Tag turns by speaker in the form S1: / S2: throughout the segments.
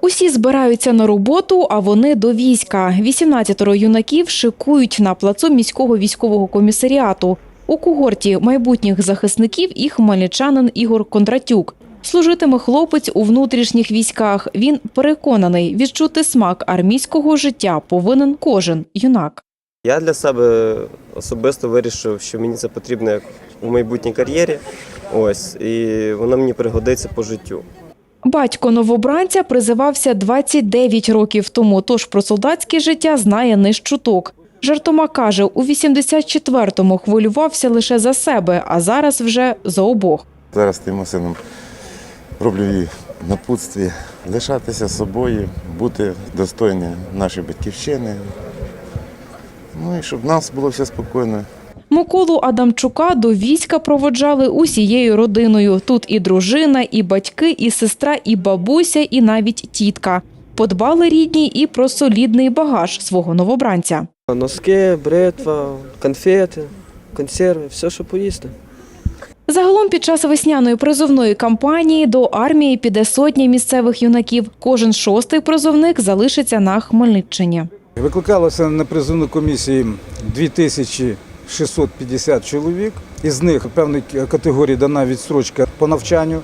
S1: Усі збираються на роботу, а вони до війська. 18 юнаків шикують на плацу міського військового комісаріату. У когорті майбутніх захисників і хмельничанин Ігор Кондратюк. Служитиме хлопець у внутрішніх військах. Він переконаний, відчути смак армійського життя повинен кожен юнак.
S2: Я для себе особисто вирішив, що мені це потрібно як у майбутній кар'єрі. Ось, і воно мені пригодиться по життю.
S1: Батько новобранця призивався 29 років тому, тож про солдатське життя знає не чуток. Жартома каже, у 84-му хвилювався лише за себе, а зараз вже за обох.
S3: Зараз тим сином роблю їй напутстві лишатися собою, бути достойні нашої батьківщини. Ну і щоб нас було все спокійно.
S1: Миколу Адамчука до війська проводжали усією родиною. Тут і дружина, і батьки, і сестра, і бабуся, і навіть тітка. Подбали рідні і про солідний багаж свого новобранця.
S4: Носки, бритва, конфети, консерви, все, що поїсти.
S1: Загалом під час весняної призовної кампанії до армії піде сотня місцевих юнаків. Кожен шостий призовник залишиться на Хмельниччині.
S5: Викликалося на призовну комісії 2650 чоловік. Із них певної категорії дана відстрочка по навчанню,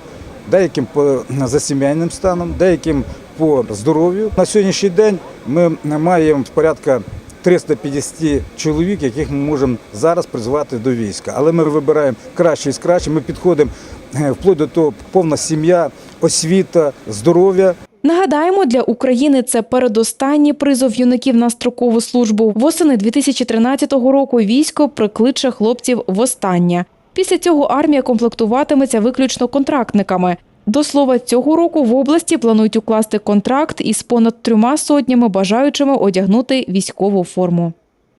S5: деяким по за сімейним станом, деяким по здоров'ю. На сьогоднішній день ми маємо порядка 350 чоловік, яких ми можемо зараз призвати до війська. Але ми вибираємо краще з краще. Ми підходимо е, вплоть до того, повна сім'я, освіта, здоров'я.
S1: Нагадаємо, для України це передостанній призов юнаків на строкову службу. Восени 2013 року військо прикличе хлопців востаннє. Після цього армія комплектуватиметься виключно контрактниками. До слова, цього року в області планують укласти контракт із понад трьома сотнями бажаючими одягнути військову форму.